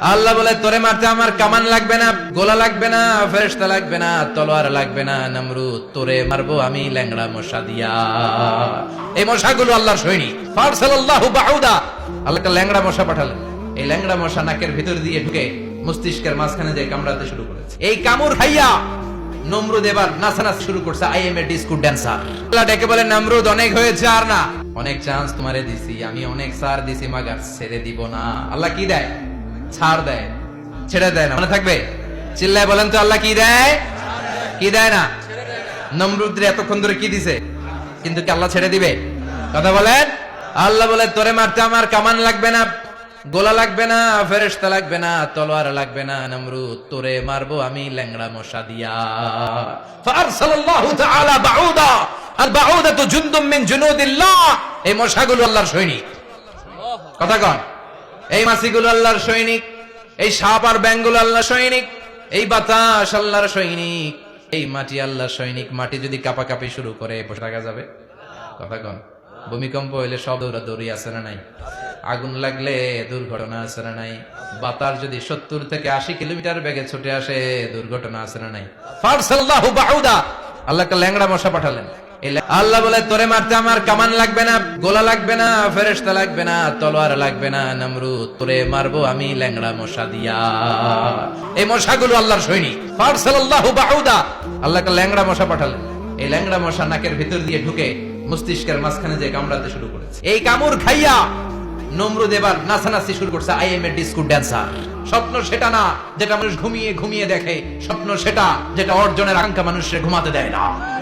আল্লাহ বলে, তোরে মারতে আমার কামান লাগবে না, গোলা লাগবে না, ফেরেশতা লাগবে না, তলোয়ার লাগবে না, নমরুদ, তোরে মারবো আমি ল্যাংড়া মশা দিয়া। এই মশাগুলো আল্লাহর সৈনিক। ফারসালাল্লাহু বাউদা। আল্লাহ একটা ল্যাংড়া মশা পাঠালেন। এই ল্যাংড়া মশা নাকের ভিতর দিয়ে ঢুকে মস্তিষ্কের মাঝখানে যে কামড়াতে শুরু করেছে। এই কামড় খাইয়া নমরুদ এবার নাচানাচ শুরু করছে I am a disco dancer Allah ডেকে বলে, নমরুদ, অনেক হয়েছে আর না? অনেক চান্স তোমারে দিছি, আমি অনেক সার দিছি, মাগার ছেড়ে দিব না। আল্লাহ কি দেয়? ছাড় দেয়, ছেড়ে দেয় না। মনে থাকবে? চিল্লায় বলেন তো আল্লাহ কি দেয়? কি দেয় না? নমরুদ রে এতক্ষণ ধরে কি দিছে? কিন্তু কি আল্লাহ ছেড়ে দিবে? কথা বলেন? আল্লাহ বলে, তোরে মারতে আমার কামান লাগবে না, গোলা লাগবে না, ফেরেশতা লাগবে না, তলোয়ার লাগবে না, নমরুদ, তোরে মারবো আমি ল্যাংড়া মশা দিয়া। আল বাউদাতু জুনদুম মিন জুনুদিল্লাহ। এই মশাগুলো আল্লাহর সৈনিক। কথা কন। এই মাছিগুলো আল্লাহর সৈনিক, এই সাপ আর ব্যাঙগুলো আল্লাহর সৈনিক, এই বাতাস আল্লাহর সৈনিক, এই মাটি আল্লাহর সৈনিক। মাটি যদি কাপাকাপি শুরু করে, বসে থাকা যাবে? কথা কন। ভূমিকম্প হইলে সব দৌড়াদৌড়ি আছে না নাই? আগুন লাগলে দুর্ঘটনা আছে না নাই? বাতাস যদি সত্তর থেকে আশি কিলোমিটার বেগে ছুটে আসে, দুর্ঘটনা আছে না নাই? আল্লাহ ল্যাংড়া মশা পাঠালেন। আল্লাহ বলে, তোরে মারতে আমার কামান লাগবে না, গোলা লাগবে না, ফেরেশতা লাগবে না, তলোয়ার লাগবে না, নমরুদ, তোরে মারবো আমি ল্যাংড়া মশা দিয়া। এই মশাগুলো আল্লাহর সৈনিক। ফারসাল্লাহু বাউদা। আল্লাহ ল্যাংড়া মশা পাঠালেন। এই ল্যাংড়া মশা নাকের ভিতর দিয়ে ঢুকে মস্তিষ্কের মাঝখানে যে কামড়াতে শুরু করেছে। এই কামড় খাইয়া নমরুদ এবার নাচানাচি শুরু করছে I am a disco dancer স্বপ্ন সেটা না, যেটা মানুষ ঘুমিয়ে ঘুমিয়ে দেখে। স্বপ্ন সেটা, যেটা অর্জনের আকাঙ্ক্ষা মানুষের ঘুমাতে দেয় না।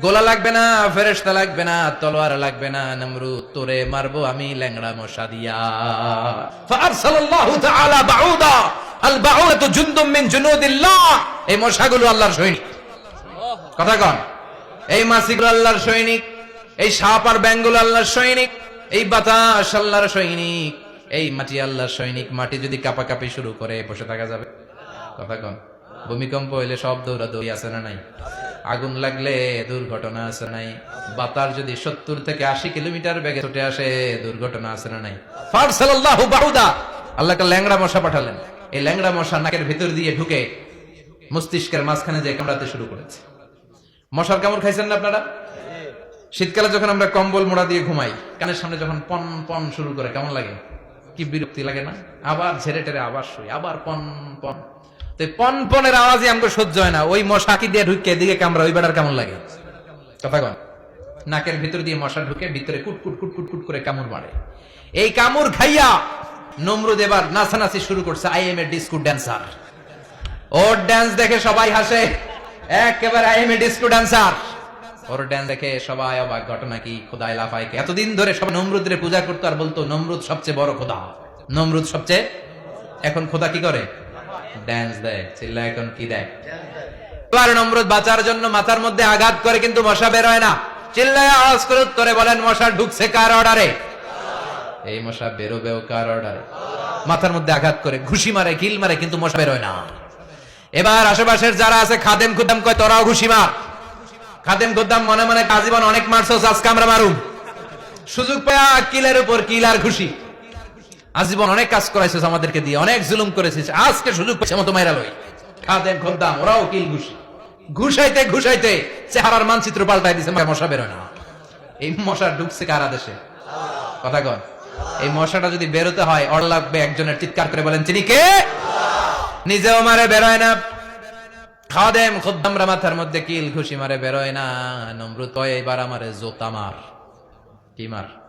গোলা লাগবে না, ফেরেশতা লাগবে না, তলোয়ার লাগবে না, নমরুদ তোরে মারবো আমি ল্যাংড়া মশা দিয়া। জুনদুম মিন জুনুদিল্লাহ। এই আল্লাহর সৈনিক। কথা কন। এই মাছিগুলো আল্লাহর সৈনিক। এই সাপ আর ব্যাঙগুলো আল্লাহর সৈনিক। এই বাতাস আল্লাহর সৈনিক। এই মাটি আল্লাহর সৈনিক। মাটি যদি কাপাকাপি শুরু করে, বসে থাকা যাবে। কথা কন। ভূমিকম্প হইলে সব দৌড়াদৌড়ি আছে না নাই? আগুন লাগলে দুর্ঘটনা আছে নাই। বাতাস যদি সত্তর থেকে আশি কিলোমিটার বেগে ছুটে আসে, দুর্ঘটনা আছে না নাই। ফারসালাল্লাহু বাউদা। আল্লাহ ল্যাংড়া মশা পাঠালেন। এই ল্যাংড়া মশা নাকের ভিতর দিয়ে ঢুকে মস্তিষ্কের মাঝখানে যে কামড়াতে শুরু করেছে। মশার কামড় খাইছেন না আপনারা? শীতকালে যখন আমরা কম্বল মোড়া দিয়ে ঘুমাই, কানের সামনে যখন পন পন শুরু করে, কেমন লাগে? কি বিরক্তি লাগে না? আবার ঝেড়ে টেরে আবার শুই, আবার পন পন। তো এই পন পনেরো আওয়াজই আমাকে সহ্য হয় না। ওই মশা কি দিয়ে ঢুকে এদিকে কামড়া, ওই বেড়ার কেমন লাগে? কথা কন। নাকের ভিতর দিয়ে মশা ঢুকে ভিতরে কুট কুট কুট করে কামড় মারে। এই কামড় খাইয়া নমরুদ এবার নাচানাচি শুরু করছে I am a disco dancer. Or dance দেখে সবাই হাসে। একেবারে I am a disco dancer. Or dance দেখে সবাই অবাক। ঘটনা কি? খোদাই লাফাই কে? এতদিন ধরে সব নমরুদের পূজা করতো আর বলতো, নমরুদ সবচেয়ে বড় খোদা। নমরুদ সবচেয়ে এখন খোদা কি করে? ড্যান্স দেয় চিল্লা এখন কি দেয়? এবার নমরুদ বাঁচার জন্য মাথার মধ্যে আঘাত করে কিন্তু মশা বের হয় না। চিল্লায় আওয়াজ করে উত্তরে বলেন মশা ঢুকছে কার অর্ডারে এই মশা বেরোবেও কার অর্ডারে মাথার মধ্যে আঘাত করে ঘুষি মারে কিল মারে কিন্তু মশা বেরোয় না। এবার আশেপাশের যারা আছে খাদেম খুদ্দাম কয় তোরাও ঘুষি মার। খাদেম খুদ্দাম মনে মনে কাজীবন অনেক মারছো আজকে আমরা মারুম। সুযোগ পায়া কিলের উপর কিল আর ঘুষি। আজীবন অনেক কাজ করাইছিস আমাদেরকে দিয়ে, অনেক জুলুম করেছিস। আজকে সুযোগ পেয়েছে মতো মাইরা লই। খাদেম, খুদ্দাম, ওরাও কিল ঘুষি। ঘুষাইতে ঘুষাইতে চেহারার মানচিত্র পাল্টাই দিছে মশা বেরোয় না। এই মশা ঢুকছে কারা দেশে? কথা কন। এই মশাটা যদি বেরোতে হয় অর লাগবে একজনের, চিৎকার করে বলেন তিনি কে? নিজেও মারে বেরোয় না। খাদেম, খুদ্দামরা মাথার মধ্যে কিল, ঘুষি মারে বেরোয় না। নমরুদ কয়, এবার আমারে জোতা মার। কি মার?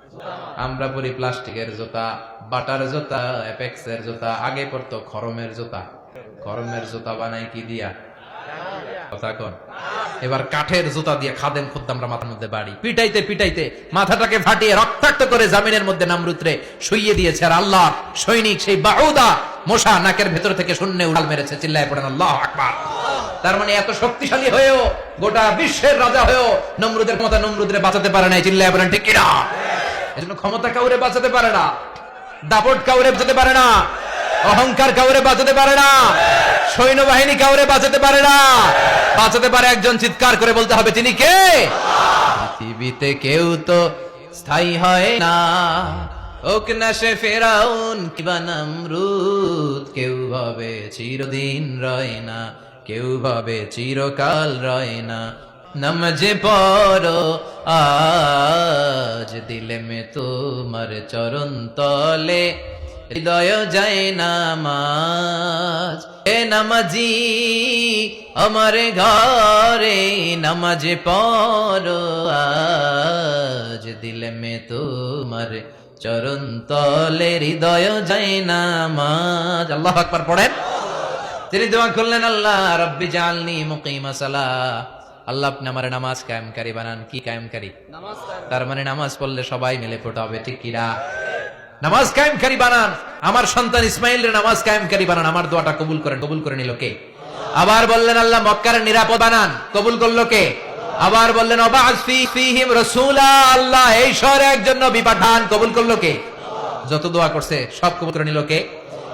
আমরা পরি প্লাস্টিকের জুতা, বাটার জুতা, অ্যাপেক্সের জুতা, আগে পড়তো খরমের জুতা। খরমের জুতা বানাই কি দিয়া? এবার কাঠের জুতা দিয়ে খাদেম খুদ্দামরা মাথার মধ্যে বাড়ি। পিটাইতে পিটাইতে মাথাটাকে ফাটিয়ে রক্তাক্ত করে জামিনের মধ্যে নামরুত্রে শুইয়ে দিয়েছে আর আল্লাহ সৈনিক সেই বাহুদা মশা নাকের ভেতর থেকে শূন্য উড়াল মেরেছে, চিল্লায় পড়েন আল্লাহ আকবার। তার মানে এত শক্তিশালী হয়েও গোটা বিশ্বের রাজা হয়েও নমরুদের ক্ষমতা নমরুদরে বাঁচাতে পারে না চিল্লায় পড়েন ঠিক কিনা? এজন্য ক্ষমতা কাউরে বাঁচাতে পারে না। দাপট কাউরে বাঁচাতে পারে না। অহংকার কাউরে বাঁচাতে পারে না। সৈন্যবাহিনী কাউরে বাঁচাতে পারে না। বাঁচাতে পারে একজন চিৎকার করে বলতে হবে, তিনি কে? পৃথিবীতে কেউ তো স্থায়ী হয় না। ওক না সে ফেরাউন কিবা নামরুদ, কেউ ভাবে চিরদিন রয় না। কেউ ভাবে চিরকাল রয় না। নমজে পড়ো আজ দিলে মে তোমার চরণ তলে হৃদয় যায় নামাজ এ নামাজি আমার ঘরে নামাজে পড়ো আজ দিলে মে তোমার চরণ তলে হৃদয় যায় নামাজ আল্লাহ আকবার পড়েন তিনি দোয়া করলেন আল্লাহ রব্বি জালনি মুকিমা সালাহ আল্লাহ আপনি আমার নামাজ কায়েমকারী বানান কি কায়েমকারী তার মানে নামাজ পড়লে সবাই মিলে পড়তে হবে, ঠিক কিরা নামাজ কায়েমকারী বানান। আমার সন্তান ইসমাইলের নামাজ কায়েমকারী বানান। আমার দোয়াটা কবুল করেন, কবুল করে নিল কে? আবার বললেন, আল্লাহ মক্কার নিরাপদ বানান। কবুল করল কে? আবার বললেন ফিহিম রাসূলা, আল্লাহ এই শহরে একজন নবী পাঠান। কবুল করল কে? যত দোয়া করছে, সব কবুল করে নিল কে?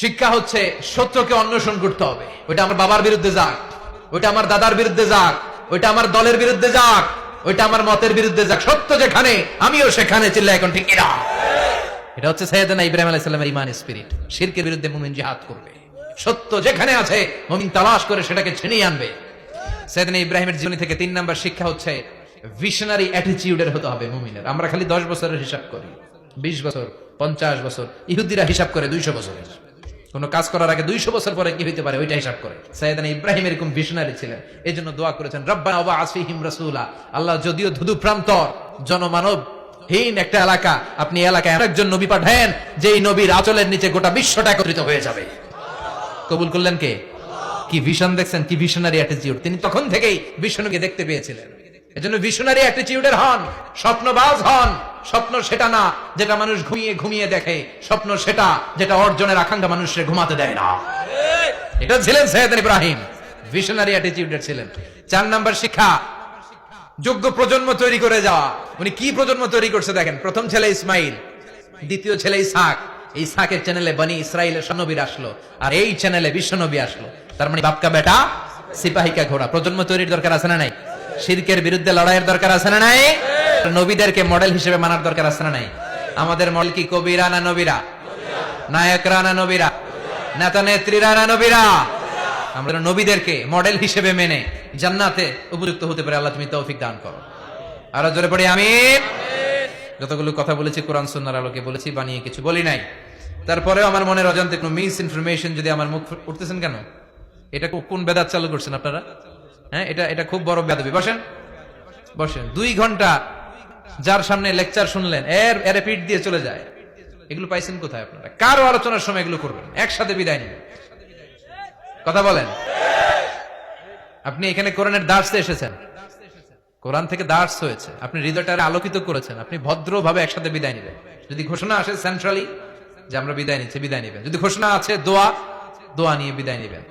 শিক্ষা হচ্ছে সত্যকে অন্বেষণ করতে হবে। ওইটা আমার বাবার বিরুদ্ধে যাক, ওইটা আমার দাদার বিরুদ্ধে যাক, ওইটা আমার দলের বিরুদ্ধে যাক, ওইটা আমার মতের বিরুদ্ধে যাক। সত্য যেখানে, আমিও সেখানে চিল্লা এখন ঠিক কিনা? এটা হচ্ছে সৈয়দনা ইব্রাহিম আলাইহিস সালামের ইমান স্পিরিট শিরকের বিরুদ্ধে মুমিন জিহাদ করবে। সত্য যেখানে আছে, মুমিন তালাশ করে সেটাকে ছিনিয়ে আনবে। সৈয়দনা ইব্রাহিমের জীবনী থেকে তিন নাম্বার শিক্ষা হচ্ছে ভিশনারি অ্যাটিটিউডের হতে হবে মুমিনের। আমরা খালি দশ বছরের হিসাব করি, বিশ বছর, পঞ্চাশ বছর, ইহুদিরা হিসাব করে দুইশো বছরের। কোন কাজ করার আগে দুইশো বছর পরে কি হইতে পারে? ওইটা হিসাব করে। সাইদান ইব্রাহিম এরকম ভিশনারি ছিলেন। এই জন্য দোয়া করেছেন, রব্বানা ওয়া আসফিহিম রাসূলা। আল্লাহ যদিও ধুধু প্রান্তর জনমানব হীন একটা এলাকা, আপনি এলাকায় একজন নবী পাঠায়েন, যেই নবীর আঁচলের নিচে গোটা বিশ্বটা একত্রিত হয়ে যাবে। কবুল করলেন কে? কি ভিশন দেখছেন? কি ভিশনারি অ্যাটিটিউড তিনি তখন থেকেই বিষ্ণুকে দেখতে পেয়েছিলেন। এজন্য ভিশনারি অ্যাটিটিউডের হন, স্বপ্নবাজ হন। স্বপ্ন সেটা না যেটা মানুষ ঘুমিয়ে ঘুমিয়ে দেখে। স্বপ্ন সেটা যেটা অর্জনের আকাঙ্ক্ষা মানুষের ঘুমাতে দেয় না। এটা ছিলেন সৈয়দ ইব্রাহিম ভিশনারি অ্যাটিটিউডের ছিলেন। চার নাম্বার শিক্ষা, যোগ্য প্রজন্ম তৈরি করে যাওয়া। উনি কি প্রজন্ম তৈরি করছে দেখেন, প্রথম ছেলে ইসমাইল, দ্বিতীয় ছেলে ইসাক এই সাকের চ্যানেলে বনি ইসরায়েলের সনবীর আসলো, আর এই চ্যানেলে বিশ্বনবী আসলো। তার মানে বাপকা বেটা, সিপাহিকা ঘোড়া। প্রজন্ম তৈরির দরকার আছে না নাই? শিরকের বিরুদ্ধে লড়াইয়ের দরকার আছে না নাই? নবীদেরকে মডেল হিসেবে মানার দরকার আছে না নাই? আমাদের মডেল কি? কবিরা না নবীরা? নায়করা না নবীরা? নেতা নেত্রীরা না নবীরা? আমরা নবীদেরকে মডেল হিসেবে মেনে জান্নাতে উপযুক্ত হতে পারে। আল্লাহ তুমি তৌফিক দান করো। আরও জোরে পড়ি আমি যতগুলো কথা বলেছি, কোরআন, সুন্নার আলোকে বলেছি, বানিয়ে কিছু বলি নাই। তারপরেও আমার মনের অজান্তে কোনো মিস ইনফরমেশন যদি আমার মুখ উঠতেছেন কেন? এটা কোন বেদাত চালু করছেন আপনারা? হ্যাঁ এটা এটা খুব বড় বেদাবি বসেন। বসেন। দুই ঘণ্টা যার সামনে লেকচার শুনলেন, এর এর পিঠ দিয়ে চলে যায়। এগুলো পাইছেন কোথায় আপনারা? কারও আলোচনার সময় এগুলো করবেন, একসাথে বিদায় নেবেন কথা বলেন? আপনি এখানে কোরআনের দার্সে এসেছেন। কোরআন থেকে দার্স হয়েছে। আপনি হৃদয়টা আলোকিত করেছেন। আপনি ভদ্রভাবে একসাথে বিদায় নেবেন যদি ঘোষণা আসে সেন্ট্রালি যে আমরা বিদায় নিচ্ছি, বিদায় নেবেন। যদি ঘোষণা আছে দোয়া দোয়া নিয়ে বিদায় নেবেন।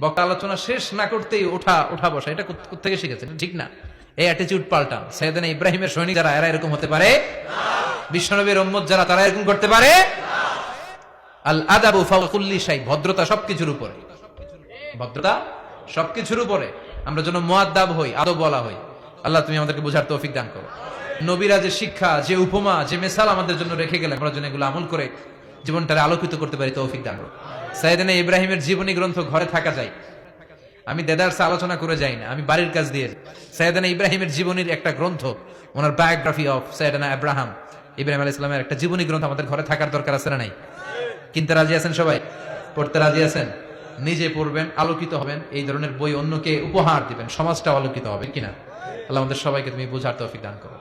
বক্তা আলোচনা শেষ না করতেই ওঠা ওঠা বসা, এটা থেকে শিখেছেন? ঠিক না। এই অ্যাটিটিউড পাল্টান ইব্রাহিমের সৈনিক যারা, এরা এরকম হতে পারে? বিশ্বনবীর যারা, তারা এরকম করতে পারে? আল শাই, ভদ্রতা সবকিছুর উপরে। ভদ্রতা সবকিছুর উপরে। আমরা যেন মোয়াদ্দাব হই, আদব বলা হই। আল্লাহ তুমি আমাদেরকে বোঝার তৌফিক দান করো। নবীরা যে শিক্ষা, যে উপমা, যে মেসাল আমাদের জন্য রেখে গেলেন, আমরা যেন এগুলো আমল করে জীবনটারে আলোকিত করতে পারি, তৌফিক দান করো। সাইদানা ইব্রাহিমের জীবনী গ্রন্থ ঘরে থাকা যায়। আমি দেদারসে আলোচনা করে যাই না, আমি বাড়ির কাজ দিয়ে সাইদানা ইব্রাহিমের জীবনীর একটা গ্রন্থ, ওনার বায়োগ্রাফি অফ সৈয়দনা আব্রাহাম। ইব্রাহিম আলাইহিস সালামের একটা জীবনী গ্রন্থ আমাদের ঘরে থাকার দরকার আছে না নাই? কিনতে রাজি আছেন সবাই? পড়তে রাজি আছেন? নিজে পড়বেন, আলোকিত হবেন, এই ধরনের বই অন্যকে উপহার দিবেন সমাজটা আলোকিত হবে কিনা আল্লাহ আমাদের সবাইকে তুমি বোঝার তৌফিক দান করো।